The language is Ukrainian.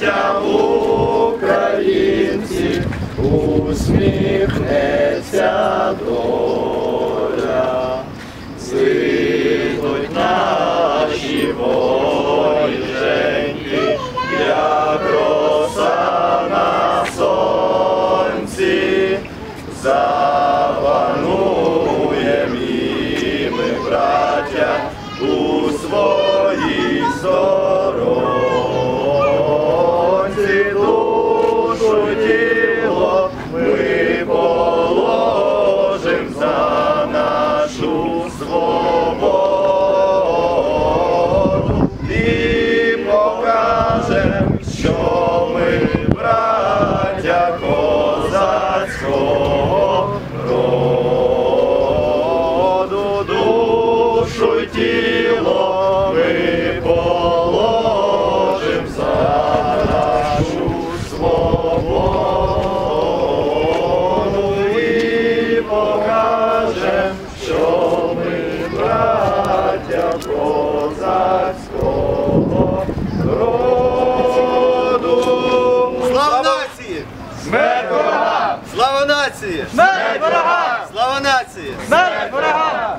браття українці, усміхнеться доля, зійдуть наші воїнки, як роса на сонці, за нашу свободу і покажем, що ми браття козацького роду, душу тіло козацького роду. Слава нації! Смерть ворогам! Слава нації! Смерть ворогам! Слава нації! Смерть ворогам!